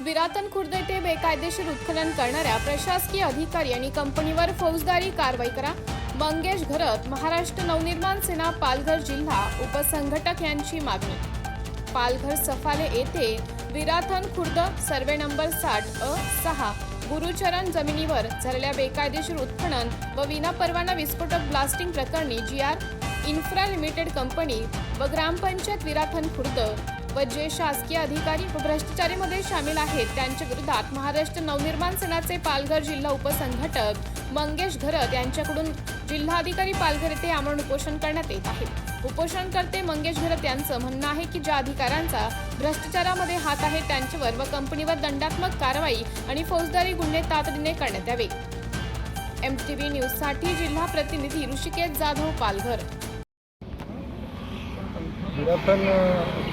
विरातन खुर्द येथे बेकायदेशीर उत्खनन करणाऱ्या प्रशासकीय अधिकारी आणि कंपनीवर फौजदारी कारवाई करा. मंगेश घरत महाराष्ट्र नवनिर्माण सेना पालघर जिल्हा उपसंघटक यांची मागणी. पालघर सफाले येथे विराथन खुर्द सर्वे नंबर साठ अ सहा गुरुचरण जमिनीवर झालेल्या बेकायदेशीर उत्खनन व विनापरवाना विस्फोटक ब्लास्टिंग प्रकरणी G R infra limited company व ग्रामपंचायत विराथन खुर्द व जे शासकीय अधिकारी भ्रष्टाचारीमध्ये सामील आहेत त्यांच्या विरोधात महाराष्ट्र नवनिर्माण सेनाचे पालघर जिल्हा उपसंघटक मंगेश घरत यांच्याकडून जिल्हाधिकारी पालघर येथे आमरण उपोषण करण्यात येत आहे. उपोषणकर्ते मंगेश घरत यांचं म्हणणं आहे की ज्या अधिकाऱ्यांचा भ्रष्टाचारामध्ये हात आहे त्यांच्यावर व कंपनीवर दंडात्मक कारवाई आणि फौजदारी गुन्हे तातडीने करण्यात यावे. एम टी व्ही न्यूजसाठी जिल्हा प्रतिनिधी ऋषिकेश जाधव पालघर. विराथन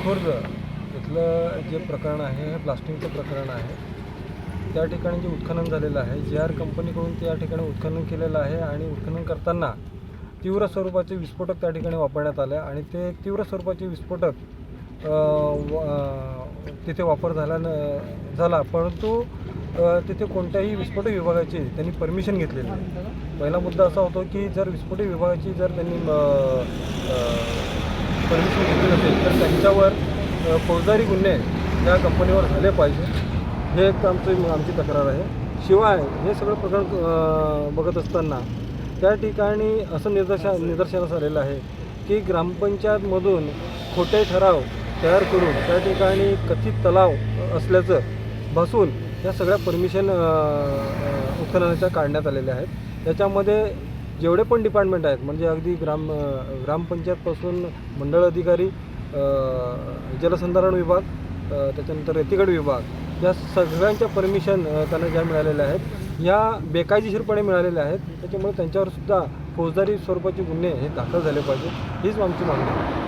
खुर्द इथलं जे प्रकरण आहे हे प्लास्टिकचं प्रकरण आहे त्या ठिकाणी जे उत्खनन झालेलं आहे जे आर कंपनीकडून त्या ठिकाणी उत्खनन केलेलं आहे आणि उत्खनन करताना तीव्र स्वरूपाचे विस्फोटक त्या ठिकाणी वापरण्यात आले आणि ते तीव्र स्वरूपाचे विस्फोटक तिथे वापर झाला न झाला. परंतु तिथे कोणत्याही विस्फोटक विभागाची त्यांनी परमिशन घेतलेली नाही. पहिला मुद्दा असा होतो की जर विस्फोटक विभागाची जर त्यांनी परमिशन घेतली नसेल तर त्यांच्यावर फौजदारी गुन्हे त्या कंपनीवर झाले पाहिजे. हे एक आमचं आमची तक्रार आहे. शिवाय हे सगळं प्रकरण बघत असताना त्या ठिकाणी असं निदर्शा निदर्शनास आलेलं आहे की ग्रामपंचायतमधून खोटे ठराव तयार करून त्या ठिकाणी कथित तलाव असल्याचं भासून या सगळ्या परमिशन उत्खननाच्या काढण्यात आलेल्या आहेत. त्याच्यामध्ये जेवढे पण डिपार्टमेंट आहेत म्हणजे अगदी ग्राम ग्रामपंचायतपासून मंडळ अधिकारी जलसंधारण विभाग त्याच्यानंतर रेतीगड विभाग या सगळ्यांच्या परमिशन त्यांना ज्या मिळालेल्या आहेत या बेकायदेशीरपणे मिळालेल्या आहेत. त्याच्यामुळे त्यांच्यावर सुद्धा फौजदारी स्वरूपाचे गुन्हे हे दाखल झाले पाहिजे हीच आमची मागणी आहे.